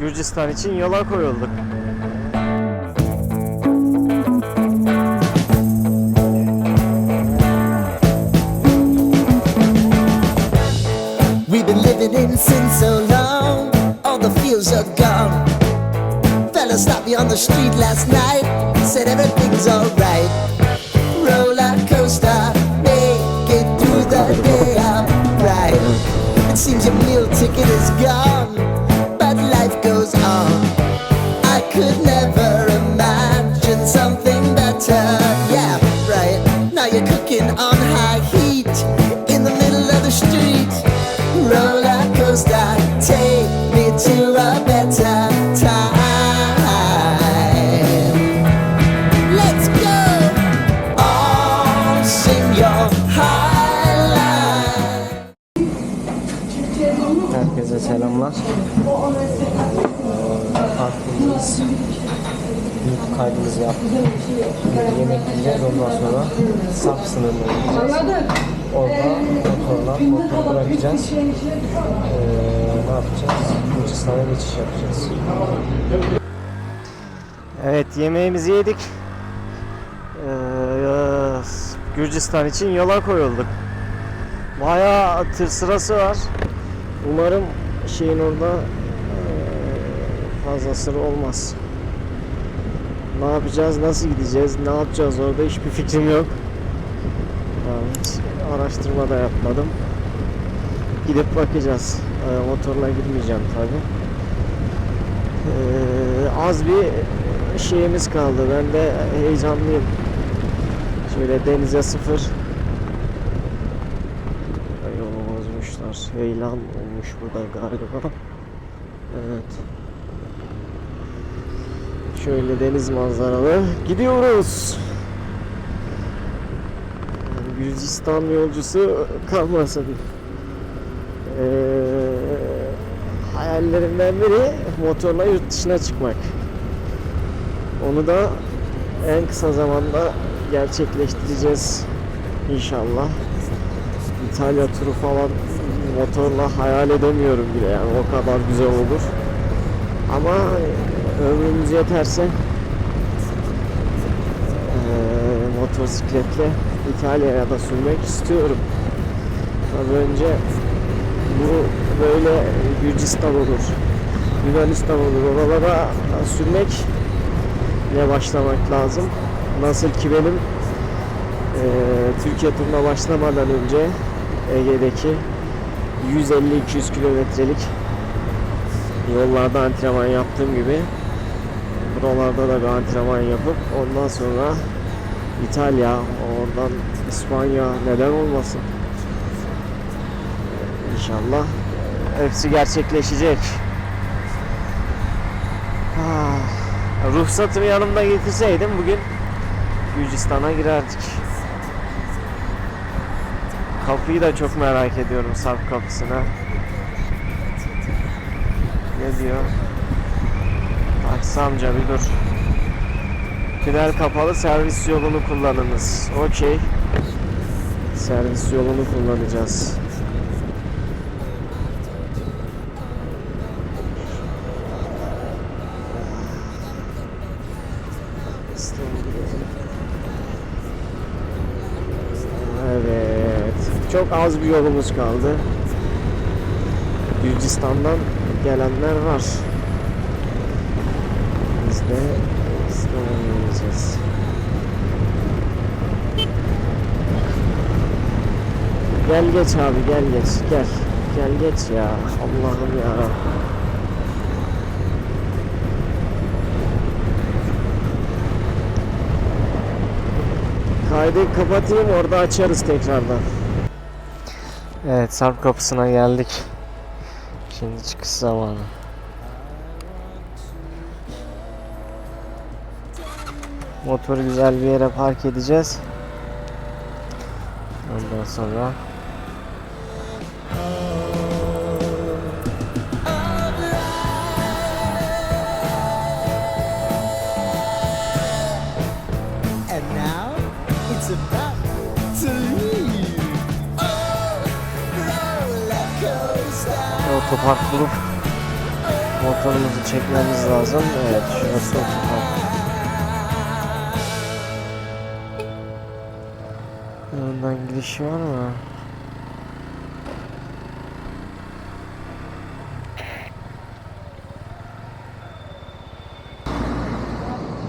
Gürcistan için yola koyulduk. We've been living in sin so long, all the fields are gone. Fella stopped me on the street last night, said everything's alright. Roller coaster, make it through the day, alright. It seems your meal ticket is gone, Selamlar. Kalktığımız YouTube kaydımızı yaptık. Yemek yiyeceğiz ondan sonra saf sınırına Orada motorla motoru bırakacağız. Ee, ne yapacağız? Gürcistan'a geçiş yapacağız. Evet yemeğimizi yedik. Ee, Gürcistan için yola koyulduk. Bayağı tır sırası var. Umarım şeyin orada fazla sıra olmaz. Ne yapacağız, nasıl gideceğiz, ne yapacağız orada hiçbir fikrim yok. Yani hiç araştırma da yapmadım. Gidip bakacağız. Motorla girmeyeceğim tabi. az bir şeyimiz kaldı. Ben de heyecanlıyım. Şöyle denize sıfır. Heyelan olmuş burada galiba. Evet. Şöyle deniz manzaralı. Gidiyoruz. Gürcistan yolcusu kalmasın. Ee, hayallerimden biri motorla yurt dışına çıkmak. Onu da en kısa zamanda gerçekleştireceğiz inşallah. İtalya turu falan motorla hayal edemiyorum bile yani o kadar güzel olur. Ama ömrümüz yeterse motosikletle İtalya'ya da sürmek istiyorum. Tabii önce bu böyle Gürcistan olur, Yunanistan olur. Oralara sürmek ne başlamak lazım. Nasıl ki benim eee, Türkiye turuna başlamadan önce Ege'deki 150-200 kilometrelik yollarda antrenman yaptığım gibi buralarda da bir antrenman yapıp ondan sonra İtalya, oradan İspanya neden olmasın? İnşallah hepsi gerçekleşecek. Ah, ruhsatımı yanımda getirseydim bugün Gürcistan'a girerdik. Kapıyı da çok merak ediyorum Sarp kapısına. Ne diyor? Taksi amca bir dur. Tünel kapalı servis yolunu kullanınız. Okey. Servis yolunu kullanacağız. Çok az bir yolumuz kaldı. Gürcistan'dan gelenler var. Biz de İstanbul'a gideceğiz. Gel geç abi gel geç gel. Gel geç ya. Allah'ım ya. Kaydı kapatayım orada açarız tekrardan. Evet Sarp kapısına geldik. Şimdi çıkış zamanı. Motoru güzel bir yere park edeceğiz. Ondan sonra it's about otopark bulup Motorumuzu çekmemiz lazım. Evet şurası otopark. Yanından giriş var mı?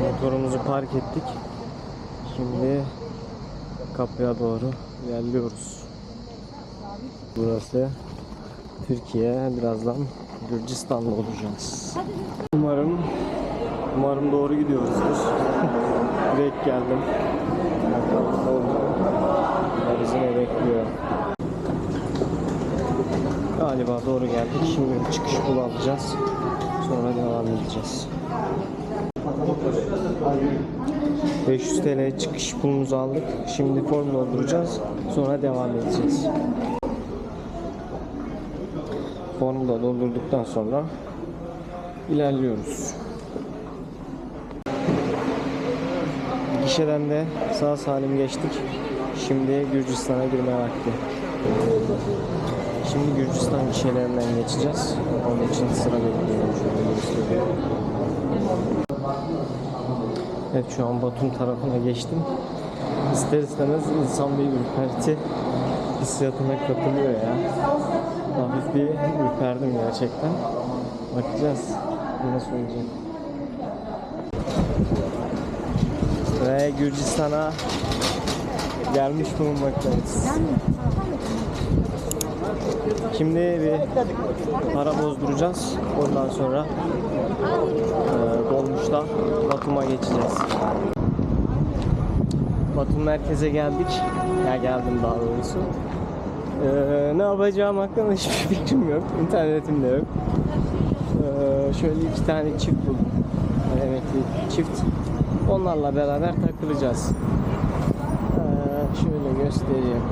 Motorumuzu park ettik. Şimdi kapıya doğru ilerliyoruz. Burası Türkiye. Birazdan Gürcistan'da olacağız. Umarım umarım doğru gidiyoruzdur. Direkt geldim. Bizi ne bekliyor. Galiba doğru geldik. Şimdi çıkış yolu alacağız. Sonra devam edeceğiz. 500 TL çıkış pulumuzu aldık. Şimdi form dolduracağız. Sonra devam edeceğiz. Formu da doldurduktan sonra ilerliyoruz. Gişeden de sağ salim geçtik. Şimdi Gürcistan'a girme vakti. Şimdi Gürcistan gişelerinden geçeceğiz. Onun için sıra bekliyorum. Evet şu an Batum tarafına geçtim. İster istemez insan bir ürperti hissiyatına kapılıyor ya. Hafif bir ürperdim gerçekten. Bakacağız nasıl olacak. Ve Gürcistan'a gelmiş bulunmaktayız. Şimdi bir para bozduracağız. Ondan sonra e, dolmuşta Batum'a geçeceğiz. Batum merkeze geldik. Ya geldim daha doğrusu. Ee, ne yapacağım hakkında hiçbir fikrim yok. İnternetim de yok. Ee, şöyle iki tane çift buldum. Yani emekli çift. Onlarla beraber takılacağız. Ee, şöyle göstereyim.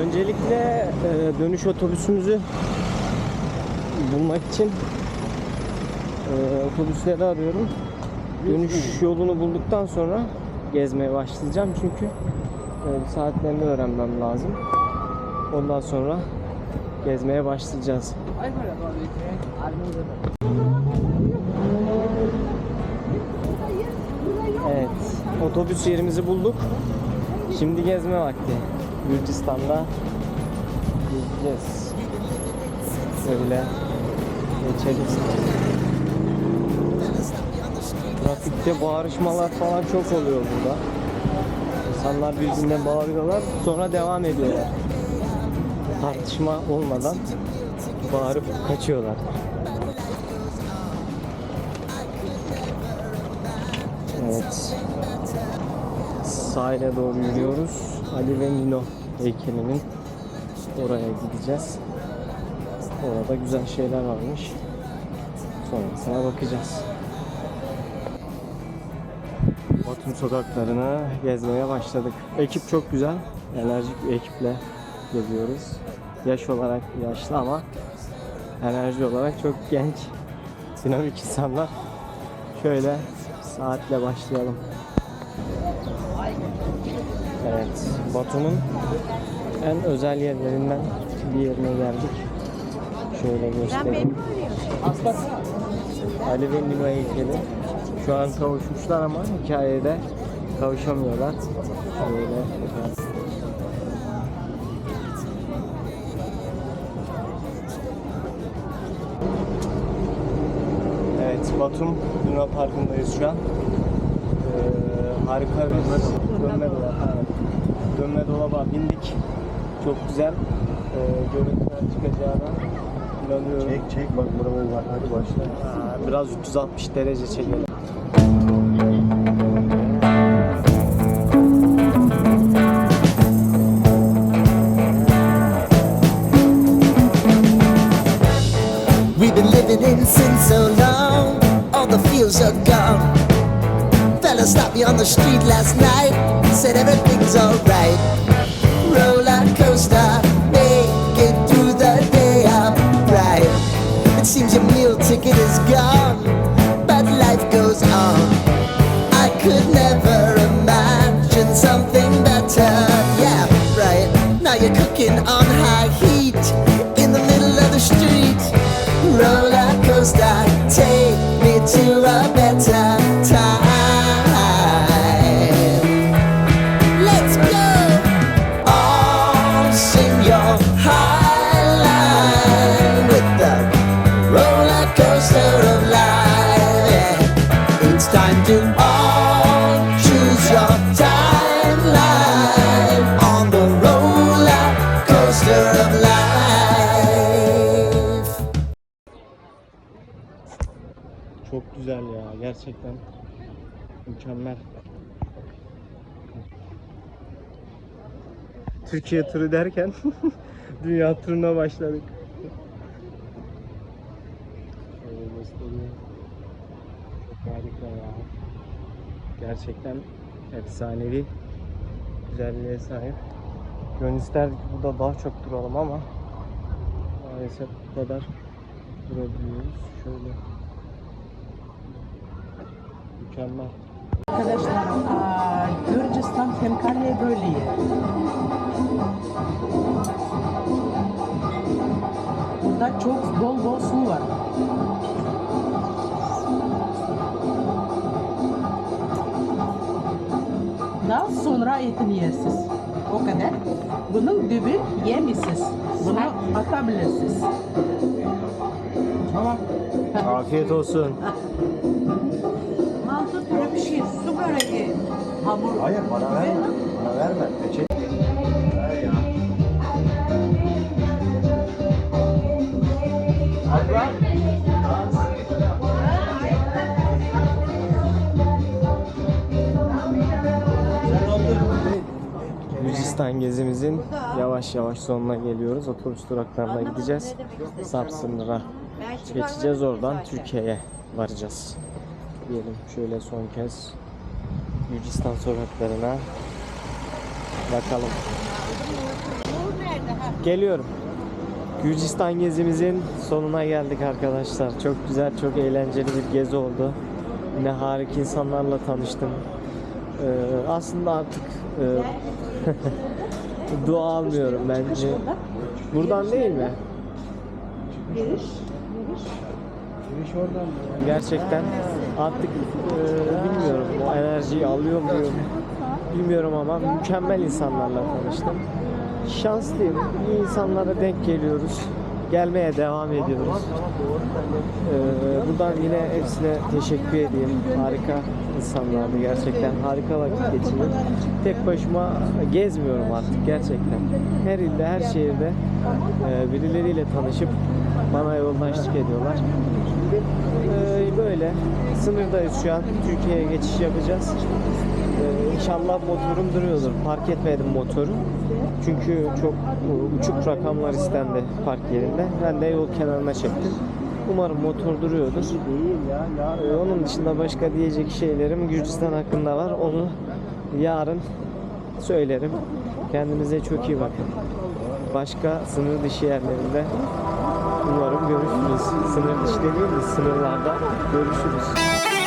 Öncelikle e, dönüş otobüsümüzü bulmak için e, otobüsleri arıyorum. Dönüş yolunu bulduktan sonra gezmeye başlayacağım çünkü e, saatlerini öğrenmem lazım. Ondan sonra gezmeye başlayacağız. Evet, otobüs yerimizi bulduk. Şimdi gezme vakti. Gürcistan'da gezeceğiz. Böyle geçelim. Trafikte bağırışmalar falan çok oluyor burada. İnsanlar birbirine bağırıyorlar, sonra devam ediyorlar. Tartışma olmadan bağırıp kaçıyorlar. Evet. Sahile doğru yürüyoruz. Ali ve Nino heykelinin oraya gideceğiz. Orada güzel şeyler varmış. Sonrasına bakacağız. Batum sokaklarını gezmeye başladık. Ekip çok güzel. Enerjik bir ekiple geziyoruz. Yaş olarak yaşlı ama enerji olarak çok genç. Dinamik insanlar. Şöyle saatle başlayalım. Evet, Batum'un en özel yerlerinden bir yerine geldik. Şöyle göstereyim. Ali ve Nino heykeli. Şu an kavuşmuşlar ama hikayede kavuşamıyorlar. Böyle Evet, Batum Luna Parkı'ndayız şu an. Ee, harika bir dönme dolabı. Evet. Dönme dolaba bindik. Çok güzel e, görüntüler çıkacağına inanıyorum. Çek çek bak buraları var hadi başla. Biraz 360 derece çekelim. We've been living in sin so long, all the fields are gone. Fella stopped me on the street last night, said everything's alright. Roller coaster, Roller coaster, take güzel ya gerçekten mükemmel. Türkiye turu derken dünya turuna başladık. Çok harika ya. Gerçekten efsanevi güzelliğe sahip. Gönül isterdik burada daha çok duralım ama maalesef bu kadar durabiliyoruz. Şöyle mükemmel. Arkadaşlar, Gürcistan Temkarya bölgeyi. Burada çok bol bol su var. Daha sonra etini yersiz. O kadar. Bunun dibi yemişsiz. Bunu atabilirsiniz. Tamam. Afiyet olsun. Türü bir şey, su böreği, hamur. Hayır bana verme. Bana verme. Peçete. Gürcistan gezimizin yavaş yavaş sonuna geliyoruz. Otobüs duraklarına gideceğiz. Sarp sınıra geçeceğiz. Oradan Türkiye'ye varacağız. Diyelim şöyle son kez Gürcistan sokaklarına bakalım. Geliyorum. Gürcistan gezimizin sonuna geldik arkadaşlar. Çok güzel, çok eğlenceli bir gezi oldu. Yine harika insanlarla tanıştım. Ee, aslında artık e, dua almıyorum bence. Buradan değil mi? Giriş? Gerçekten artık e, bilmiyorum o enerjiyi alıyor muyum bilmiyorum ama mükemmel insanlarla tanıştım. Şanslıyım. İyi insanlara denk geliyoruz. Gelmeye devam ediyoruz. Ee, buradan yine hepsine teşekkür edeyim. Harika insanlardı gerçekten. Harika vakit geçirdim. Tek başıma gezmiyorum artık gerçekten. Her ilde, her şehirde e, birileriyle tanışıp bana yoldaşlık ediyorlar. Ee, böyle sınırdayız şu an. Türkiye'ye geçiş yapacağız. Ee, inşallah motorum duruyordur. Park etmedim motoru. Çünkü çok e, uçuk rakamlar istendi park yerinde. Ben de yol kenarına çektim. Umarım motor duruyordur. Ee, onun dışında başka diyecek şeylerim Gürcistan hakkında var. Onu yarın söylerim. Kendinize çok iyi bakın. Başka sınır dışı yerlerinde umarım görüşürüz. Sınır dışı demeyeyim de sınırlarda görüşürüz.